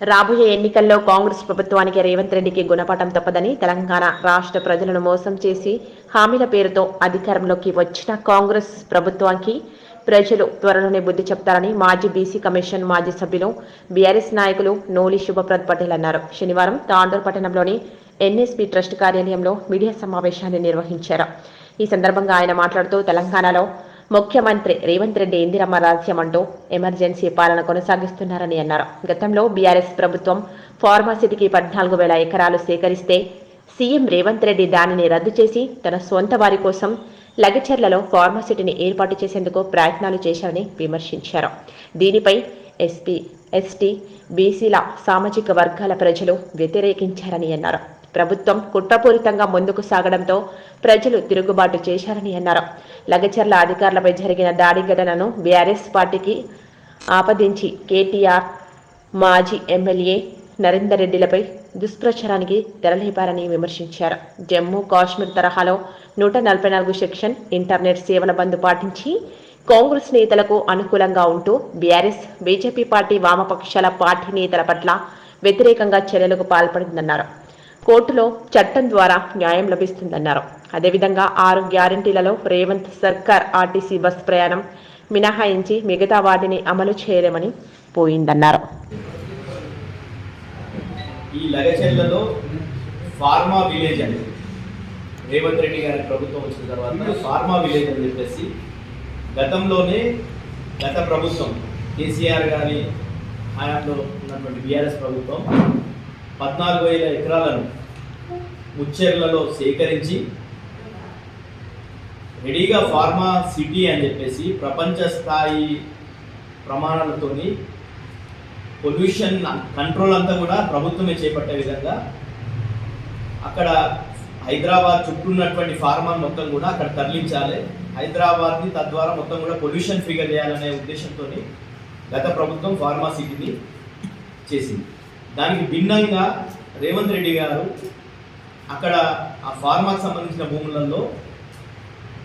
రాబోయే ఎన్నికల్లో కాంగ్రెస్ ప్రభుత్వానికి రేవంత్ రెడ్డికి గుణపాఠం తప్పదని తెలంగాణ రాష్ట్ర ప్రజలను మోసం చేసి హామీల పేరుతో అధికారంలోకి వచ్చిన కాంగ్రెస్ ప్రభుత్వానికి ప్రజలు త్వరలోనే బుద్ధి చెప్తారని మాజీ బీసీ కమిషన్ మాజీ సభ్యులు బీఆర్ఎస్ నాయకులు నోలి శుభప్రద్ పటేల్ అన్నారు. శనివారం తాండూర్ పట్టణంలోని ఎన్ఎస్పీ ట్రస్ట్ కార్యాలయంలో మీడియా సమావేశాన్ని నిర్వహించారు. ఈ సందర్భంగా ఆయన మాట్లాడుతూ తెలంగాణలో ముఖ్యమంత్రి రేవంత్ రెడ్డి ఇందిరమ్మ రాజ్యం అంటూ ఎమర్జెన్సీ పాలన కొనసాగిస్తున్నారని అన్నారు. గతంలో బీఆర్ఎస్ ప్రభుత్వం ఫార్మాసిటీకి పద్నాలుగు వేల ఎకరాలు సేకరిస్తే సీఎం రేవంత్ రెడ్డి దానిని రద్దు చేసి తన సొంత వారి కోసం లగచర్లలో ఫార్మాసిటీని ఏర్పాటు చేసేందుకు ప్రయత్నాలు చేశారని విమర్శించారు. దీనిపై ఎస్పీ ఎస్టీ బీసీల సామాజిక వర్గాల ప్రజలు వ్యతిరేకించారని అన్నారు. ప్రభుత్వం కుట్రపూరితంగా ముందుకు సాగడంతో ప్రజలు తిరుగుబాటు చేశారని అన్నారు. లగచర్ల అధికారులపై జరిగిన దాడి ఘటనను బీఆర్ఎస్ పార్టీకి ఆపదించి కేటీఆర్ మాజీ ఎమ్మెల్యే నరేందర్ రెడ్డిలపై దుష్ప్రచారానికి తెరలేపారని విమర్శించారు. జమ్మూ కాశ్మీర్ తరహాలో నూట నలభై నాలుగు సెక్షన్ ఇంటర్నెట్ సేవల బంద్ పాటించి కాంగ్రెస్ నేతలకు అనుకూలంగా ఉంటూ బీఆర్ఎస్ బీజేపీ పార్టీ వామపక్షాల పార్టీ నేతల పట్ల వ్యతిరేకంగా చర్యలకు పాల్పడిందన్నారు. కోర్టులో చట్టం ద్వారా న్యాయం లభిస్తుందన్నారు. అదేవిధంగా ఆరు గ్యారంటీలలో రేవంత్ సర్కార్ ఆర్టీసీ బస్ ప్రయాణం మినహాయించి మిగతా వాటిని అమలు చేయలేమని పోయిందన్నారు. ఈ లగచెర్లలో ఫార్మా విలేజ్ అని రేవంత్ రెడ్డి గారి ప్రభుత్వం వచ్చిన తర్వాత ఫార్మా విలేజ్ అని చెప్పేసి గతంలోనే గత ప్రభుత్వం కేసీఆర్ గారి హయాంలో ఉన్నటువంటి బీఆర్ఎస్ ప్రభుత్వం పద్నాలుగు వేల ఎకరాలను ముచ్చెర్లలో సేకరించి రెడీగా ఫార్మా సిటీ అని చెప్పేసి ప్రపంచ స్థాయి ప్రమాణాలతోని పొల్యూషన్ కంట్రోల్ అంతా కూడా ప్రభుత్వమే చేపట్టే విధంగా అక్కడ హైదరాబాద్ చుట్టూ ఉన్నటువంటి ఫార్మా మొత్తం కూడా అక్కడ తరలించాలి. హైదరాబాద్ని తద్వారా మొత్తం కూడా పొల్యూషన్ ఫ్రీగా చేయాలనే ఉద్దేశంతో గత ప్రభుత్వం ఫార్మా సిటీని చేసింది. దానికి భిన్నంగా రేవంత్ రెడ్డి గారు అక్కడ ఆ ఫార్మాకి సంబంధించిన భూములలో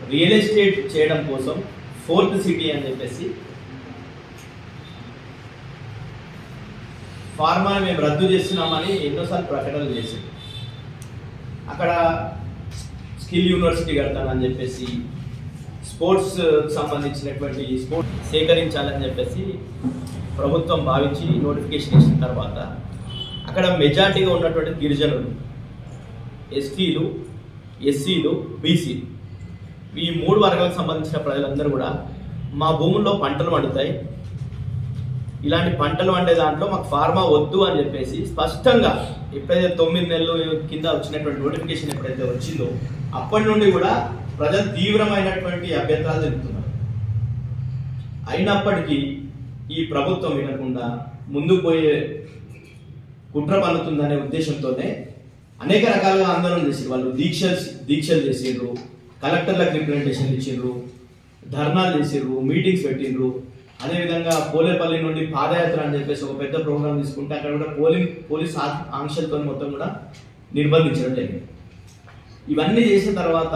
రియల్ ఎస్టేట్ చేయడం కోసం ఫోర్త్ సిటీ అని చెప్పేసి ఫార్మాని మేము రద్దు చేస్తున్నామని ఎన్నోసార్లు ప్రకటనలు చేసింది. అక్కడ స్కిల్ యూనివర్సిటీ కడతానని చెప్పేసి స్పోర్ట్స్ సంబంధించినటువంటి స్పోర్ట్స్ సేకరించాలని చెప్పేసి ప్రభుత్వం భావించి నోటిఫికేషన్ ఇచ్చిన తర్వాత అక్కడ మెజార్టీగా ఉన్నటువంటి గిరిజనులు ఎస్టీలు ఎస్సీలు బీసీ ఈ మూడు వర్గాలకు సంబంధించిన ప్రజలందరూ కూడా మా భూముల్లో పంటలు పండుతాయి. ఇలాంటి పంటలు వండే దాంట్లో మాకు ఫార్మా వద్దు అని చెప్పేసి స్పష్టంగా ఎప్పుడైతే తొమ్మిది నెలలు కింద వచ్చినటువంటి నోటిఫికేషన్ ఎప్పుడైతే వచ్చిందో అప్పటి నుండి కూడా ప్రజలు తీవ్రమైనటువంటి అభ్యంతరాలు తెలుపుతున్నారు అయినప్పటికీ ఈ ప్రభుత్వం వినకుండా ముందుకు పోయే కుట్ర పన్నుతుందనే ఉద్దేశంతోనే అనేక రకాలుగా ఆందోళన చేసి వాళ్ళు దీక్షలు దీక్షలు చేసిండ్రు. కలెక్టర్లకు రిప్రజెంటేషన్ ఇచ్చిండ్రు. ధర్నాలు చేసిండ్రు. మీటింగ్స్ పెట్టిండ్రు. అదేవిధంగా పోలేపల్లి నుండి పాదయాత్ర అని చెప్పేసి ఒక పెద్ద ప్రోగ్రామ్ తీసుకుంటే అక్కడ కూడా పోలింగ్ పోలీస్ ఆంక్షలతో మొత్తం కూడా నిర్బంధించడం జరిగింది. ఇవన్నీ చేసిన తర్వాత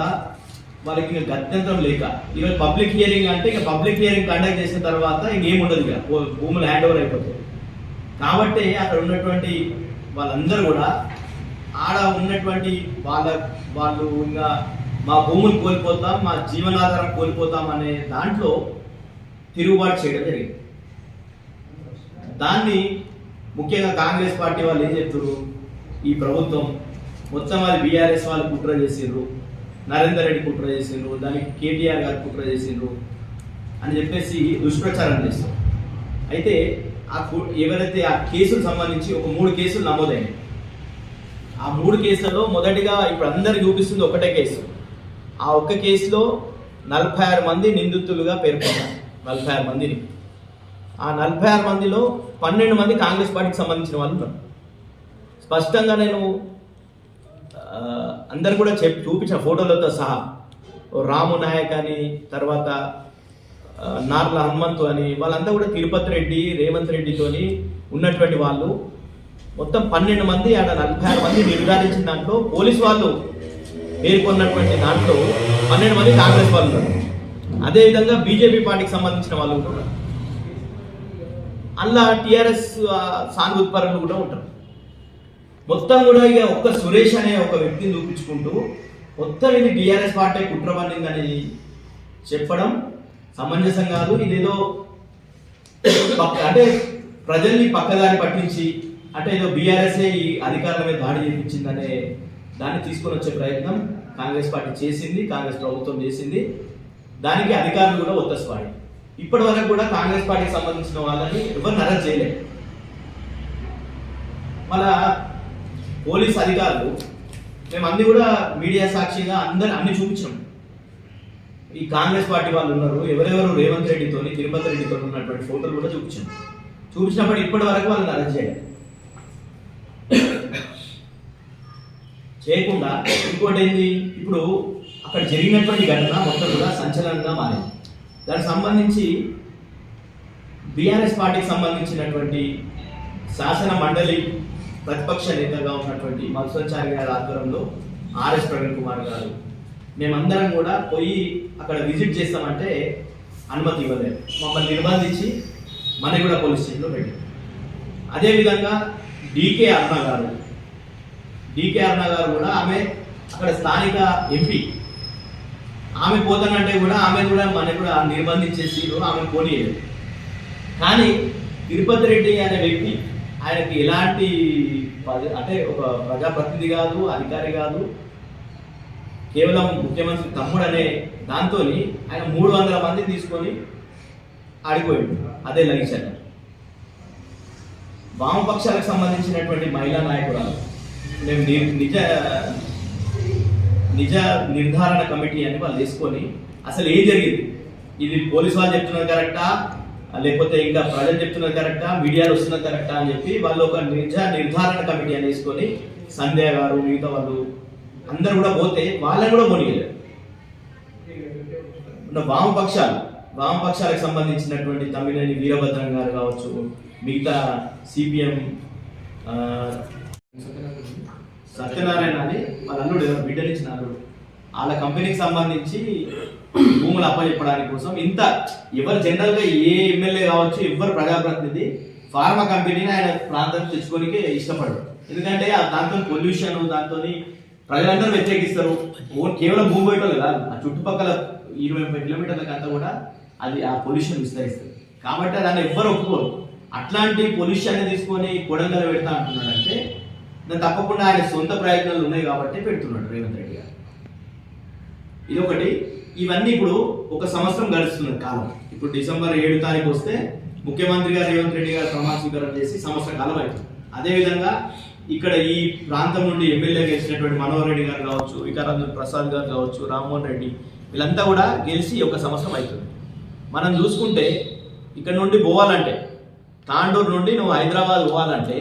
వాళ్ళకి ఇంకా గత్యంతరం లేక ఈరోజు పబ్లిక్ హియరింగ్ అంటే ఇక పబ్లిక్ హియరింగ్ కండక్ట్ చేసిన తర్వాత ఇంకేం ఉండదు ఇక. భూములు హ్యాండ్ ఓవర్ అయిపోతాయి. కాబట్టి అక్కడ ఉన్నటువంటి వాళ్ళందరూ కూడా ఆడ ఉన్నటువంటి వాళ్ళ వాళ్ళు ఇంకా మా భూములు కోల్పోతాం మా జీవనాధారం కోల్పోతాం అనే దాంట్లో తిరుగుబాటు చేయడం జరిగింది. దాన్ని ముఖ్యంగా కాంగ్రెస్ పార్టీ వాళ్ళు ఏం చెప్తారు ఈ ప్రభుత్వం మొత్తం వాళ్ళు బీఆర్ఎస్ వాళ్ళు కుట్ర చేసిండ్రు నరేందర్ రెడ్డి కుట్ర చేసిండ్రు దానికి కేటీఆర్ గారు కుట్ర చేసిండ్రు అని చెప్పేసి దుష్ప్రచారం చేస్తారు. అయితే ఆ ఎవరైతే ఆ కేసులు సంబంధించి ఒక మూడు కేసులు నమోదైనాయి. ఆ మూడు కేసులలో మొదటిగా ఇప్పుడు అందరికి చూపిస్తుంది ఒకటే కేసు. ఆ ఒక్క కేసులో నలభై ఆరు మంది నిందితులుగా పేర్కొన్నారు. నలభై ఆరు మందిని ఆ నలభై ఆరు మందిలో పన్నెండు మంది కాంగ్రెస్ పార్టీకి సంబంధించిన వాళ్ళు ఉన్నారు. స్పష్టంగా నేను అందరు కూడా చెప్పి చూపించిన ఫోటోలతో సహా రాము నాయక్ అని తర్వాత నార్ల హనుమంతు అని వాళ్ళంతా కూడా తిరుపతి రెడ్డి రేవంత్ రెడ్డితోని ఉన్నటువంటి వాళ్ళు. మొత్తం పన్నెండు మంది ఆడ నలభై ఆరు మంది నిర్ధారించిన దాంట్లో పోలీస్ వాళ్ళు పేర్కొన్నటువంటి దాంట్లో పన్నెండు మంది కాంగ్రెస్ వాళ్ళు ఉన్నారు. అదేవిధంగా బీజేపీ పార్టీకి సంబంధించిన వాళ్ళు కూడా ఉన్నారు. అందులో టీఆర్ఎస్ సానుభూతి కూడా ఉంటారు. మొత్తం కూడా ఇక ఒక్క సురేష్ అనే ఒక వ్యక్తిని చూపించుకుంటూ మొత్తం ఇది టీఆర్ఎస్ పార్టీ కుట్ర పండిందని చెప్పడం సమంజసం కాదు. ఇదేదో అంటే ప్రజల్ని పక్కదారి పట్టించి అంటే ఏదో బీఆర్ఎస్ ఈ అధికారుల మీద దాడి చేయించిందనే దాన్ని తీసుకొని వచ్చే ప్రయత్నం కాంగ్రెస్ పార్టీ చేసింది కాంగ్రెస్ ప్రభుత్వం చేసింది. దానికి అధికారులు కూడా ఒత్తస్వాడి ఇప్పటి వరకు కూడా కాంగ్రెస్ పార్టీకి సంబంధించిన వాళ్ళని ఎవరిని అరెస్ట్ చేయలేదు. మళ్ళా పోలీస్ అధికారులు మేము అన్ని కూడా మీడియా సాక్షిగా అందరు అన్ని చూపించాం ఈ కాంగ్రెస్ పార్టీ వాళ్ళు ఉన్నారు ఎవరెవరు రేవంత్ రెడ్డితో తిరుపతి రెడ్డితో ఉన్నటువంటి ఫోటోలు కూడా చూపించాం. చూపించినప్పుడు ఇప్పటి వరకు వాళ్ళని అరెస్ట్ చేయాలి చేయకుండా ఇంకోటి ఏంది? ఇప్పుడు అక్కడ జరిగినటువంటి ఘటన మొత్తం కూడా సంచలనంగా మారింది. దానికి సంబంధించి బీఆర్ఎస్ పార్టీకి సంబంధించినటువంటి శాసన మండలి ప్రతిపక్ష నేతగా ఉన్నటువంటి మధుసంచారి గారి ఆధ్వర్యంలో ఆర్ఎస్ ప్రవీణ్ కుమార్ గారు మేమందరం కూడా పోయి అక్కడ విజిట్ చేస్తామంటే అనుమతి ఇవ్వలేదు. మమ్మల్ని నిర్బంధించి మనగూడ పోలీస్ స్టేషన్లో పెట్టారు. అదేవిధంగా డీకే అన్న గారు డీకే అరుణ గారు కూడా ఆమె అక్కడ స్థానిక ఎంపీ ఆమె పోతానంటే కూడా ఆమె కూడా మన కూడా నిర్బంధించేసి ఆమె పోనీయలేదు కానీ తిరుపతి రెడ్డి అనే వ్యక్తి ఆయనకి ఎలాంటి అంటే ఒక ప్రజాప్రతినిధి కాదు అధికారి కాదు కేవలం ముఖ్యమంత్రి తమ్ముడు అనే దాంతో ఆయన మూడు వందల మంది తీసుకొని ఆడిపోయాడు. అదే లగిశారు వామపక్షాలకు సంబంధించినటువంటి మహిళా నాయకురాలు. మేము నిజ నిజ నిర్ధారణ కమిటీ అని వాళ్ళు తీసుకొని అసలు ఏం జరిగింది? ఇది పోలీస్ వాళ్ళు చెప్తున్నారు కరెక్టా? లేకపోతే ఇంకా ప్రజలు చెప్తున్నారు కరెక్టా? మీడియాలో వస్తున్నది కరెక్టా అని చెప్పి వాళ్ళు ఒక నిజ నిర్ధారణ కమిటీ అని తీసుకొని సంధ్య గారు మిగతా వాళ్ళు అందరు కూడా పోతే వాళ్ళని కూడా పోనీయలేదు. వామపక్షాలు వామపక్షాలకు సంబంధించినటువంటి తమిళని వీరభద్రం గారు కావచ్చు మిగతా సిపిఎం సత్యనారాయణ అని వాళ్ళ అల్లుడు ఎవరు? బిడ్డనిచ్చిన అల్లుడు. వాళ్ళ కంపెనీకి సంబంధించి భూములు అప్పచెప్పడానికి కోసం ఇంత ఎవరు జనరల్గా ఏ ఎమ్మెల్యే కావచ్చు ఎవరు ప్రజాప్రతినిధి ఫార్మా కంపెనీని ఆయన ప్రాంతం తెచ్చుకోనికే ఇష్టపడరు. ఎందుకంటే ఆ దాంతో పొల్యూషన్ దాంతో ప్రజలందరూ వ్యతిరేకిస్తారు. కేవలం భూమి బయటలు కాదు ఆ చుట్టుపక్కల ఇరవై ముప్పై కిలోమీటర్లకంతా కూడా అది ఆ పొల్యూషన్ విస్తరిస్తుంది. కాబట్టి దాన్ని ఎవ్వరు ఒప్పుకోరు. అట్లాంటి పొల్యూషన్ తీసుకొని కొడంగల్ పెడతా అంటున్నాడంటే తప్పకుండా ఆయన సొంత ప్రయత్నాలు ఉన్నాయి కాబట్టి పెడుతున్నాడు రేవంత్ రెడ్డి గారు. ఇది ఒకటి ఇవన్నీ ఇప్పుడు ఒక సంవత్సరం గడుస్తున్న కాలం. ఇప్పుడు డిసెంబర్ ఏడు తారీఖు వస్తే ముఖ్యమంత్రి గారు రేవంత్ రెడ్డి గారు ప్రమాణ స్వీకారం చేసి సంవత్సరం కాలం అవుతుంది అదేవిధంగా ఇక్కడ ఈ ప్రాంతం నుండి ఎమ్మెల్యే గెలిచినటువంటి మనోహర్ రెడ్డి గారు కావచ్చు వికారాంధ్ర ప్రసాద్ గారు కావచ్చు రామ్మోహన్ రెడ్డి వీళ్ళంతా కూడా గెలిచి ఒక సంవత్సరం అవుతుంది మనం చూసుకుంటే ఇక్కడ నుండి పోవాలంటే తాండూరు నుండి నువ్వు హైదరాబాద్ పోవాలంటే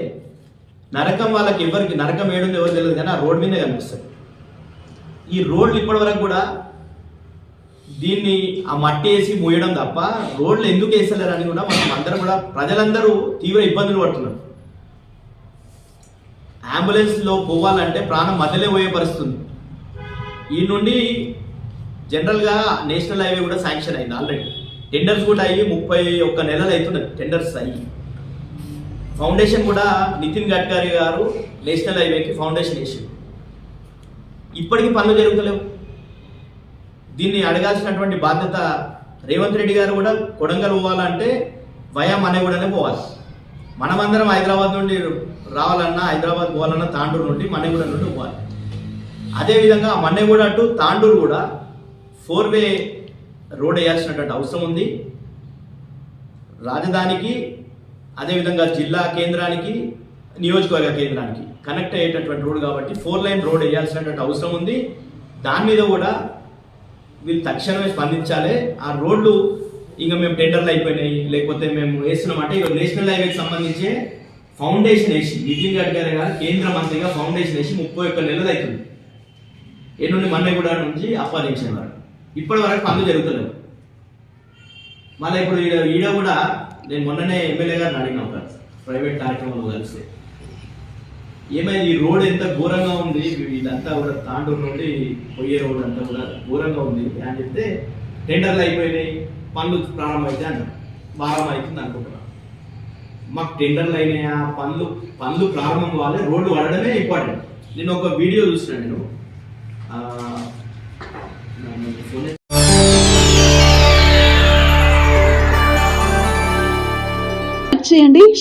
నరకం వాళ్ళకి ఎవరికి నరకం ఏడుందో ఎవరు తెలియదు కానీ ఆ రోడ్ మీదే కనిపిస్తుంది. ఈ రోడ్లు ఇప్పటి వరకు కూడా దీన్ని ఆ మట్టి వేసి మోయడం తప్ప రోడ్లు ఎందుకు వేస్తలేరు అని కూడా మనం అందరం కూడా ప్రజలందరూ తీవ్ర ఇబ్బందులు పడుతున్నారు. అంబులెన్స్లో పోవాలంటే ప్రాణం మధ్యలో పోయే పరిస్థితుంది ఈ నుండి జనరల్గా నేషనల్ హైవే కూడా శాంక్షన్ అయింది ఆల్రెడీ. టెండర్స్ కూడా అయ్యి ముప్పై ఒక్క నెలలు అవుతున్నాయి టెండర్స్ అయ్యి. ఫౌండేషన్ కూడా నితిన్ గడ్కరీ గారు నేషనల్ హైవేకి ఫౌండేషన్ వేసింది ఇప్పటికీ పనులు జరుగుతలేవు. దీన్ని అడగాల్సినటువంటి బాధ్యత రేవంత్ రెడ్డి గారు కూడా కొడంగల్ పోవాలంటే వయా మనేగూడనే పోవాలి. మనమందరం హైదరాబాద్ నుండి రావాలన్నా హైదరాబాద్ పోవాలన్నా తాండూరు నుండి మన్నెగూడ నుండి పోవాలి. అదేవిధంగా మన్నెగూడ అటు తాండూరు కూడా ఫోర్ వే రోడ్ వేయాల్సినటువంటి అవసరం ఉంది. రాజధానికి అదేవిధంగా జిల్లా కేంద్రానికి నియోజకవర్గ కేంద్రానికి కనెక్ట్ అయ్యేటటువంటి రోడ్ కాబట్టి ఫోర్ లైన్ రోడ్ వేయాల్సినటువంటి అవసరం ఉంది. దాని మీద కూడా వీళ్ళు తక్షణమే స్పందించాలి. ఆ రోడ్లు ఇంకా మేము టెండర్లు అయిపోయినాయి. లేకపోతే మేము వేస్తున్నాం అంటే ఇక నేషనల్ హైవేకి సంబంధించి ఫౌండేషన్ వేసి నితిన్ గడ్కరీ గారు కేంద్ర మంత్రిగా ఫౌండేషన్ వేసి ముప్పై ఒక్క నెలలు అవుతుంది. ఎన్నుండి నుండి మన్నెగూడ నుంచి అప్పాదించిన వారు ఇప్పటి వరకు పనులు జరుగుతలేవు. మళ్ళీ ఇప్పుడు ఈడ ఈడ కూడా నేను మొన్ననే ఎమ్మెల్యే గారిని అడిగిన ఒక ప్రైవేట్ కార్యక్రమంలో కలిసి ఏమైంది? ఈ రోడ్ ఎంత ఘోరంగా ఉంది? ఇదంతా కూడా తాండూరు నుండి పోయే రోడ్ అంతా కూడా ఘోరంగా ఉంది అని చెప్తే టెండర్లు అయిపోయినాయి పనులు ప్రారంభమైతే అన్నారు. వారం అవుతుంది అనుకుంటున్నాను మాకు టెండర్లు అయినాయా? పనులు పనులు ప్రారంభం కావాలి రోడ్డు పడడమే ఇంపార్టెంట్. నేను ఒక వీడియో చూసిన నేను.